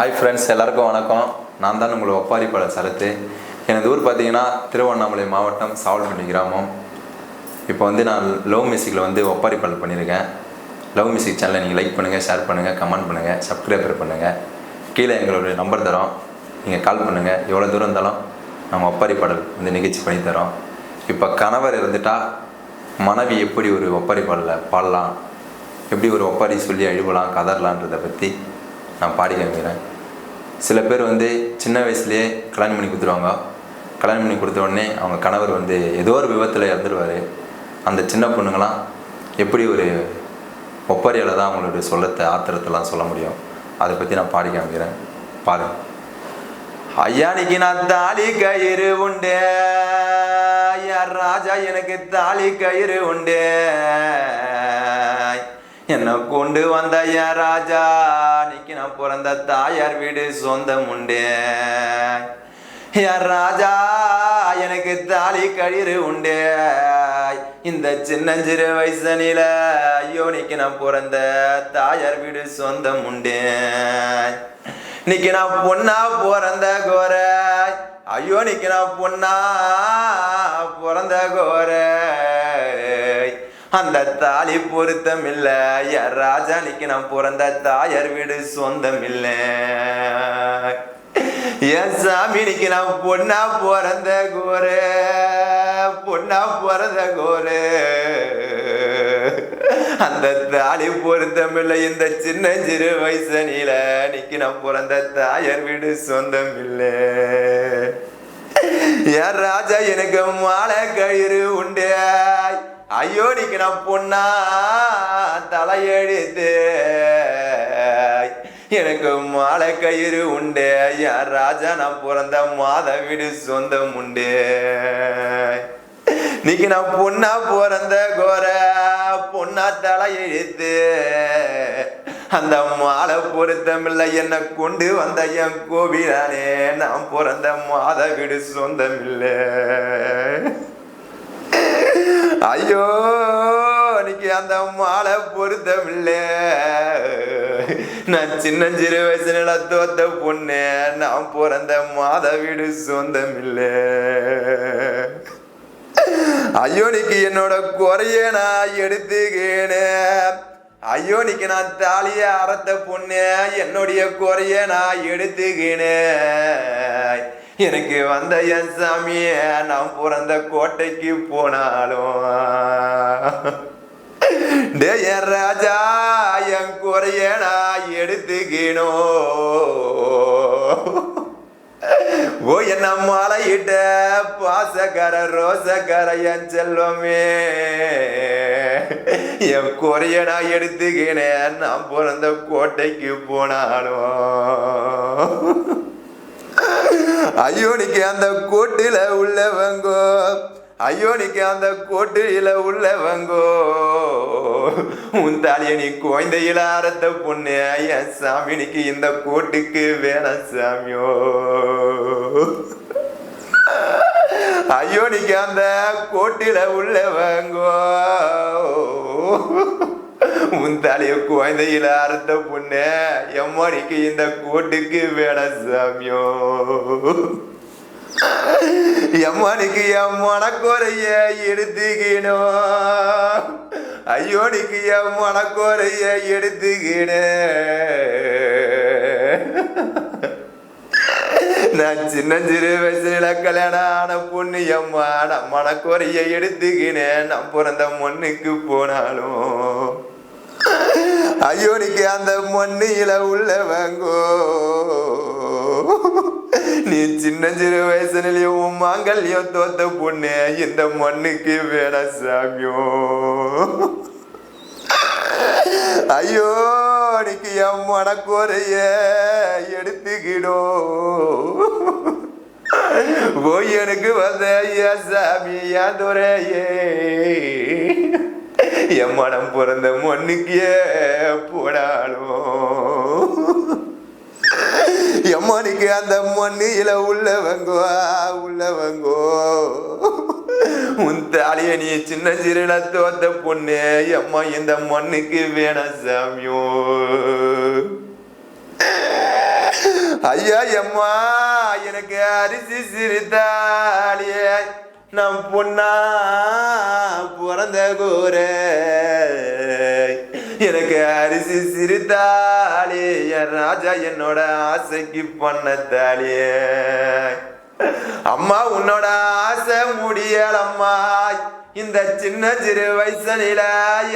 Hi friends எல்லாருக்கும் வணக்கம். நான் தான் உங்களை ஒப்பாரிப்பாளர் சரத்து. எனது ஊர் பார்த்தீங்கன்னா திருவண்ணாமலை மாவட்டம் சாவல்பட்டி கிராமம். இப்போ வந்து நான் லவ் மியூசிக்கில் வந்து ஒப்பாரிப்பாளர் பண்ணியிருக்கேன். லவ் மியூசிக் சேனலை நீங்கள் லைக் பண்ணுங்கள் ஷேர் பண்ணுங்கள் கமெண்ட் பண்ணுங்கள் சப்ஸ்கிரைபர் பண்ணுங்கள் கீழே எங்களுடைய நம்பர் தரோம். நீங்கள் கால் பண்ணுங்கள் எவ்வளோ தூரம் இருந்தாலும் நம்ம ஒப்பாரிப்பாடல் வந்து நிகழ்ச்சி பண்ணி தரோம். இப்போ கணவர் இருந்துட்டால் மனைவி எப்படி ஒரு ஒப்பாரிப்பாடலில் பாடலாம்? எப்படி ஒரு ஒப்பாரி சொல்லி அழுவலாம் கதறலான்றதை பற்றி நான் பாடி காமிக்கிறேன் சில பேர் வந்து சின்ன வயசுலேயே கல்யாணம் பண்ணி கொடுத்துருவாங்க. கல்யாணம் பண்ணி கொடுத்த உடனே அவங்க கணவர் வந்து ஏதோ ஒரு விபத்தில் இறந்துடுவார் அந்த சின்ன பொண்ணுங்களாம் எப்படி ஒரு ஒப்பாரியால் தான் அவங்களுடைய சொல்லத்தை ஆத்திரத்தெல்லாம் சொல்ல முடியும். அதை பற்றி நான் பாடி காமிக்கிறேன் பாருங்க. ஐயானிக்கு நான் தாலி கயிறு உண்டு. ஐயா ராஜா எனக்கு தாலி கயிறு உண்டு. என்ன கொண்டு வந்த ஐயா ராஜா நிக்கு நான் பிறந்த தாயார் வீடு சொந்தம் உண்டு. யார் ராஜா எனக்கு தாலி கழிறு உண்டு. இந்த சின்னஞ்சிறு வயசனில ஐயோ நிக்கு நான் பிறந்த தாயார் வீடு சொந்தம் உண்டு. இன்னைக்கு நான் பொண்ணா பிறந்த கோர ஐயோ இன்னைக்கு நான் பொண்ணா பிறந்த கோரை. அந்த தாலி பொருத்தம் இல்ல யார் ராஜா நான் பிறந்த தாயார் வீடு சொந்தம் இல்ல என் சாமி நான் பொண்ணா பிறந்த கோரு. பொண்ணா பிறந்த கோரு. அந்த தாலி பொருத்தமில்லை. இந்த சின்ன சிறு வயசனில நிக்கு நான் பிறந்த தாயார் வீடு சொந்தம் இல்லை என் ராஜா எனக்கு மாலை கயிறு உண்டு. ஐயோ நிக்கு நான் பொண்ணா தலையெடுத்து. எனக்கு மாலை கயிறு உண்டு. என் ராஜா நான் பிறந்த மாத வீடு சொந்தம் உண்டு. இன்னைக்கு நான் பொண்ணா பிறந்த கோர பொண்ணா தலை இழுத்து அந்த மாலை பொருத்தமில்லை என்னை கொண்டு வந்த என் கோவிலானே. நான் பிறந்த மாத வீடு சொந்தமில்லை. ஐயோ இன்னைக்கு அந்த மாலை பொருத்தமில்லை. நான் சின்னஞ்சிறு வயசுல தோத்த பொண்ணு நான் பிறந்த மாத வீடு சொந்தமில்லை. ஐயோனிக்கு என்னோட குறைய நான் எடுத்துக்கினேன் ஐயோனிக்கு நான் தாலிய அறத்த பொண்ணு என்னுடைய குறைய நான் எடுத்துக்கினேன் எனக்கு வந்த என் சாமிய நான் பிறந்த கோட்டைக்கு போனாலும். டே என் ராஜா என் குறைய நான் எடுத்துக்கணும். ஓ என்ன மாலையிட்ட பாசக்கார ரோசக்கார என் செல்வமே. என் குறைய நான் எடுத்துக்கினேன் நான் பிறந்த கோட்டைக்கு போனாலும். ஐயோனிக்கு அந்த கோட்டில உள்ளவங்கோ ஐயோனிக்கு அந்த கோட்டில உள்ளவங்கோ. உன் தாலிய நீ குழந்தையில அறத்த பொண்ணு ஐயா சாமினிக்கு இந்த கோட்டுக்கு வேணாம் சாமியோ. ஐயோனிக்கு அந்த கோட்டில உள்ளவங்கோ. உன் தலைய குழந்தையில அறுத்த பொண்ணு. எம்மாடிக்கு இந்த கோட்டுக்கு வேணாம் சாமியோ. எம்மனுக்கு என் மனக்குறைய எடுத்துக்கணும் ஐயோனிக்கு என் மனக்குறைய எடுத்துக்கினேன். நான் சிறு வயசுல கல்யாணம் ஆன பொண்ணு எம்மா நான் மனக்கோரைய எடுத்துக்கினேன். நான் பிறந்த மண்ணுக்கு போனாலும். ஐயோனிக்கு அந்த மண்ணில உள்ளவங்கோ. நீ சின்னஞ்சிறு வயசுலயும் மாங்கல்யம் தோத்த பொண்ணு இந்த மண்ணுக்கு வேண சாமியோ. ஐயோ நீக்கு என் மனக்கோரைய எடுத்துக்கிடும் போய் எனக்கு வந்த ஐயா சாமி ஏன் துறையே என் மனம் பிறந்த மண்ணுக்கே போனாலும் எம்மனுக்கு அந்த மண்ணில உள்ளவங்கோ உள்ளவங்கோ? உன் தாலிய நீ சின்ன சிறுல தோத்த பொண்ணு எம்மா இந்த மண்ணுக்கு வேணாம் சாமியோ? ஐயா எம்மா எனக்கு அரிசி சிரித்தாளியே நம் பொண்ணா பிறந்த கூற எனக்கு அரிசி சிரித்தாளி என் ராஜா என்னோட ஆசைக்கு பண்ண அம்மா உன்னோட ஆசை முடியலம்மா இந்த சின்ன சிறு வயசுல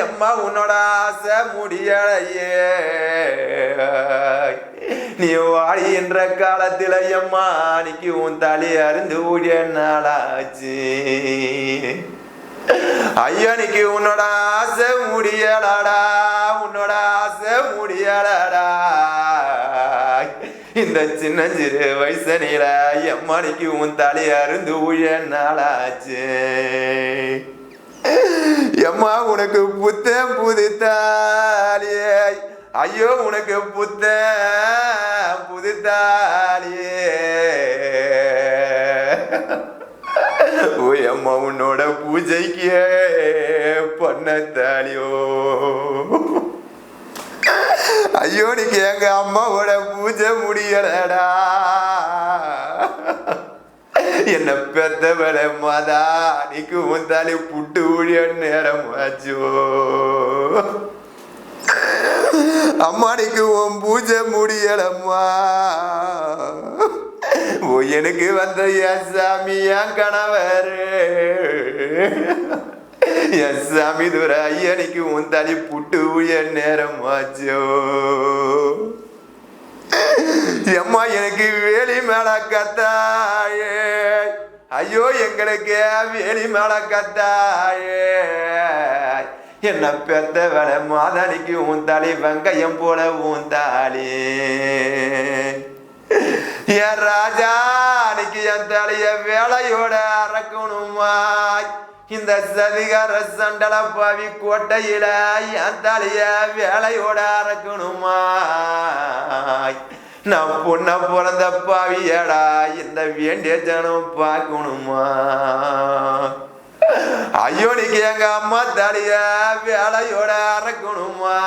அம்மா உன்னோட ஆசை முடியலையே. நீ வாடி என்ற காலத்தில் அம்மா அன்னைக்கு உன் தலை அருந்து ஊழிய நாளாச்சு. ஐயனுக்கு உன்னோட ஆசை முடியலடா உன்னோட ஆசை முடியலடா. இந்த சின்ன சிறு வயசனில எம்மணிக்கு உன் தலை அருந்து ஊழிய நாளாச்சு. எம்மா உனக்கு புத்தன் புதுத்தாலியே ஐயோ உனக்கு புத்த புதுத்தாலியே. ஓ அம்மா உன்னோட பூஜைக்கு பண்ண ஐயோ நீக்கு எங்க அம்மாவோட பூஜை முடியலடா. என்ன பெத்தவள மாதா நீக்கு உன் தாலி புட்டு ஊழிய நேரம் ஆச்சோ. அம்மாடிக்கு உன் பூஜை முடியலம்மா. ஓ எனக்கு வந்த என் சாமி என் கணவர். என் சாமி துர ஐயனுக்கு உன் தலி புட்டு உயர் நேரம் ஆச்சோ. எம்மா எனக்கு வேலி மேல கத்தாயே. ஐயோ எங்களுக்கு வேலி மேல கத்தாயே. என்ன பெத்த வேலை உன் தாலி வெங்காயம் போல உன் தாலி என் ராஜா அன்னைக்கு என் தலைய வேலையோட அறக்கணுமா? இந்த சதிகார சண்டல பாவி கோட்டையில என் தலைய வேலையோட அறக்கணுமா? நான் பொண்ண பிறந்த பாவியடா இந்த வேண்டிய ஜனம் பார்க்கணுமா? ஐயோ எங்க அம்மா தலைய வேலையோட அறக்கணுமா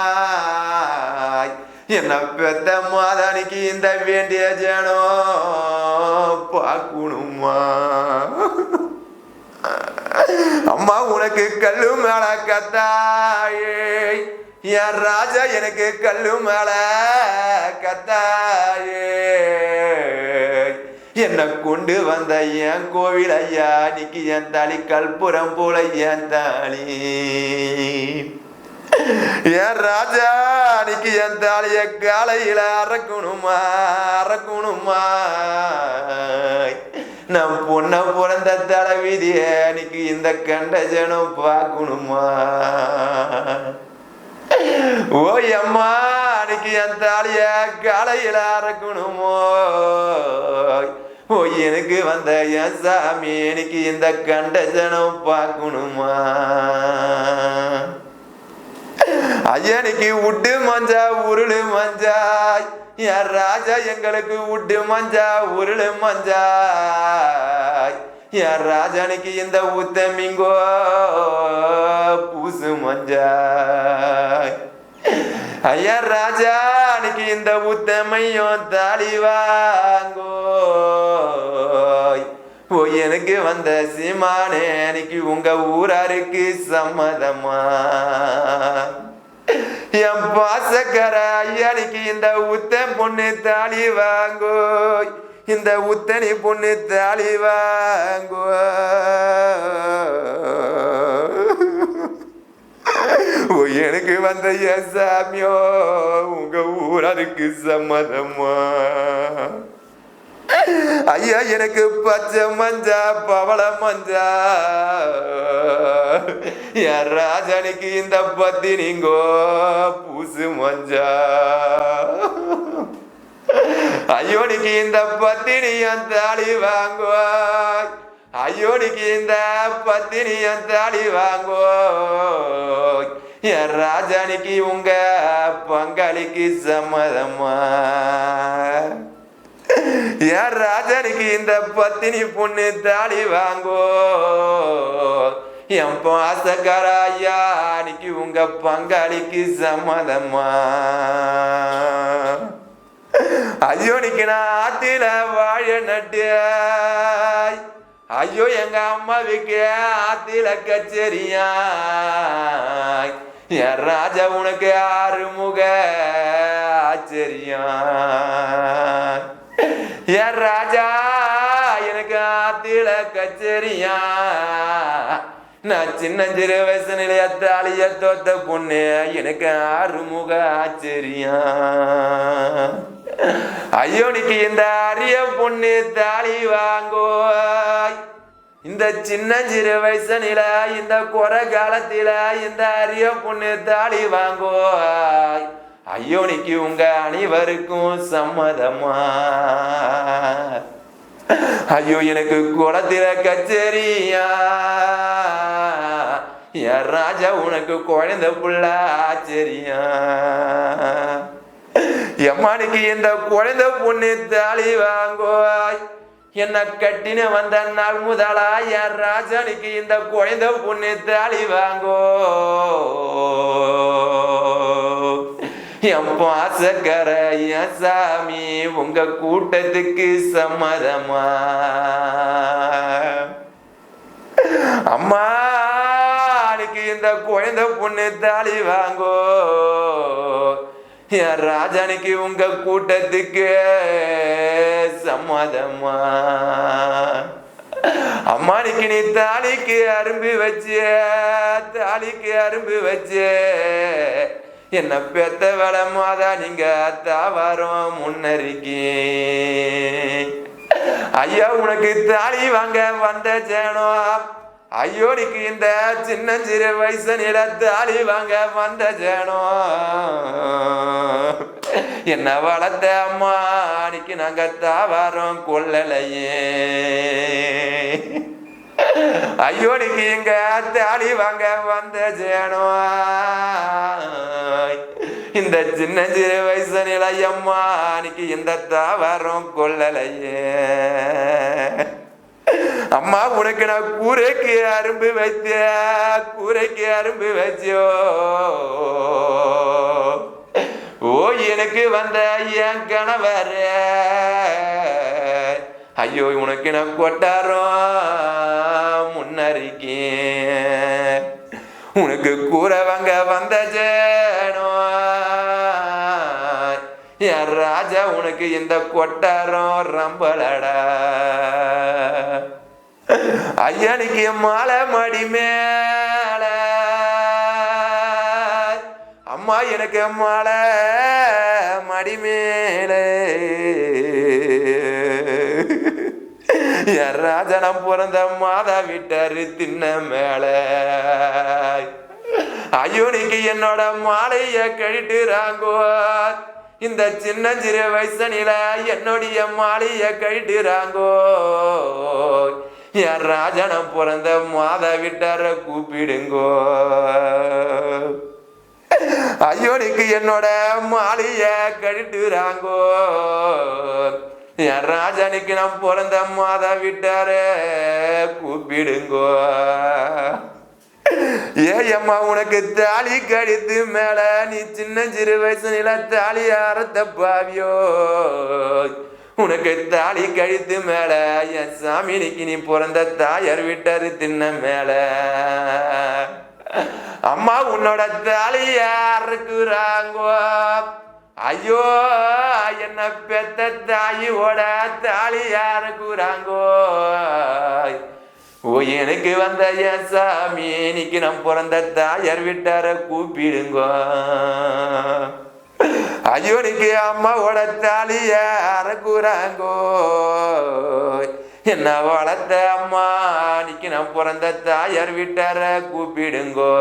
என்ன பெத்த மாதானிக்கு இந்த வேண்டிய ஜனம் பார்க்கணுமா? அம்மா உனக்கு கல்லு மேல கத்தாயே. என் ராஜா எனக்கு கல்லு மேல கத்தாயே. என்னை கொண்டு வந்த என் கோவில் ஐயா நிக்கு என் தாலி கல்புரம் போல என் தாலி என் ராஜா அன்னைக்கு என் தாலிய காலையில அறக்கணுமா அறக்கணுமா? நம் பொண்ண பிறந்த தலைவிதிய அன்னைக்கு இந்த கண்ட ஜனம் பார்க்கணுமா? ஓ அம்மா அன்னைக்கு என் தாலிய காலையில அறக்கணுமோ? ஓ எனக்கு வந்த என் சாமி. எனக்கு இந்த கண்ட ஜனம் பார்க்கணுமா? ஐயனுக்கு உட்டு மஞ்சா உருளு மஞ்சாய் என் ராஜா எங்களுக்கு உட்டு மஞ்சா உருளு மஞ்சாய் என் ராஜனுக்கு இந்த உத்தமிங்கோ பூசு மஞ்சாய் ஐயா ராஜா. அன்னைக்கு இந்த உத்தமையும் தாளிவாங்கோய் வாங்கோ ஓ எனக்கு வந்த சீமானே அன்னைக்கு உங்க ஊராருக்கு சம்மதமா? என் பாசக்கர ஐயனுக்கு இந்த உத்தன் பொண்ணு தாலி வாங்கோ இந்த உத்தனி பொண்ணு தாலி வாங்கோ வந்த சாமியோ உங்க ஊராருக்கு சம்மதமா? ஐயா எனக்கு பச்சை மஞ்சா பவள மஞ்சா. என் ராஜனுக்கு இந்த பத்தி நீங்கோ பூசு மஞ்சா? ஐயோனுக்கு இந்த பத்தினி என் தாலி வாங்குவாய்? ஐயோனுக்கு இந்த பத்தினி என் தாலி வாங்குவோய்? என் ராஜானிக்கு உங்க பங்காளிக்கு சம்மதமா? என் ராஜானிக்கு இந்த பத்தினி பொண்ணு தாலி வாங்கோ. என் பாசக்கார ஐயா அன்னைக்கு உங்க பங்காளிக்கு சம்மதமா? ஐயோ நிக்கு நான் ஆத்தில வாழ நட்டு ஐயோ எங்க அம்மாவுக்கு ஆத்தில கச்சேரியா என் ராஜா உனக்கு ஆறுமுக ஆச்சரியம் என் ராஜா எனக்கு ஆத்தில கச்சேரியா நான் சின்ன சிறு வயசு நிலைய தாலிய தோத்த பொண்ணு எனக்கு ஆறுமுக ஆச்சரியம் ஐயோ இந்த அரிய பொண்ணு தாலி வாங்கோ இந்த சின்ன சிறு வயசனில இந்த குறை காலத்தில இந்த அரிய பொண்ணு தாலி வாங்குவாய். ஐயோ நிக்கு உங்க அனைவருக்கும் சம்மதமா? ஐயோ எனக்கு குளத்தில கச்சேரியா? என் ராஜா உனக்கு குழந்தை புள்ள ஆச்சரியா? எம்மானுக்கு இந்த குழந்தை பொண்ணு தாலி வாங்கோய் என்ன கட்டின வந்த நாள் முதலா என் ராஜனுக்கு இந்த குழந்தை பொண்ணு தாலி வாங்கோ. என் பாசக்கர என் சாமி உங்க கூட்டத்துக்கு சம்மதமா? அம்மா இந்த குழந்தை பொண்ணு தாலி வாங்கோ. ராஜானுக்கு உங்க கூட்டத்துக்கு? சம்மதமா அம்மானுக்கு நீ தாலிக்கு அரும்பு வச்சு தாலிக்கு அரும்பு வச்சு. என்ன பெத்த வளமாதா நீங்க தாவாரம் முன்னறிக்கி. ஐயா உனக்கு தாலி வாங்க வந்த ஜேனோ ஐயோடிக்கு இந்த சின்ன சிறு வயசு நில தாலி வாங்க வந்த ஜேனோ. என்ன வளர்த்த அம்மா அன்னைக்கு நாங்க தாவாரம் கொள்ளலையே. ஐயோடிக்கு இங்க தாலி வாங்க வந்த ஜேனோ. இந்த சின்ன சிறு வயசு நிலையம்மா அன்னைக்கு இந்த தாவாரம் கொள்ளலையே. அம்மா உனக்கு நான் கூரைக்கு அரும்பு வைத்த கூரைக்கு அரும்பு வச்சோ. ஓ எனக்கு வந்த என் கணவர். ஐயோ உனக்கு நான் கொட்டாரம் முன்னறிக்கேன் உனக்கு கூரை வாங்க வந்த ஜேனோ என் ராஜா உனக்கு இந்த கொட்டாரம் ரம்பலடா. ஐயனுக்கு மாலை மடி மேல. அம்மா எனக்கு மாலை மடி மேலே. ராஜனம் பிறந்த மாதா விட்டாரு தின்ன மேல. ஐயோ என்னோட மாலைய கழிட்டுறாங்கோ. இந்த சின்ன சிறு வயசனில என்னுடைய மாலைய கழிட்டுறாங்கோ. என் ராஜனம் பிறந்த மாதா விட்டார கூப்பிடுங்கோ. ஐயோனுக்கு என்னோட மாலைய கழிட்டுறாங்கோ. என் ராஜனுக்கு நான் பிறந்த மாதா விட்டார கூப்பிடுங்கோ. ஏயம்மா அம்மா உனக்கு தாலி கடித்து மேல நீ சின்ன சிறு வயசு நில தாலி அறத்த பாவியோ. உனக்கு தாலி கழித்து மேல என் சாமினிக்கு நீ பிறந்த தாயர் விட்டாரு தின்ன மேல. அம்மா உன்னோட தாலி யாருக்குறாங்கோ? ஐயோ என்ன பெத்த தாயோட தாலி யாருக்குறாங்கோ? ஓ எனக்கு வந்த என் சாமி இன்னைக்கு நம் பிறந்த தாயர் விட்டார கூப்பிடுங்கோ. ஐயோ அம்மா உடத்தாலிய தாலிய அறக்குறாங்கோ என்ன வளர்த்த அம்மா? அன்னைக்கு நான் பிறந்த தாயார் விட்டார கூப்பிடுங்கோ.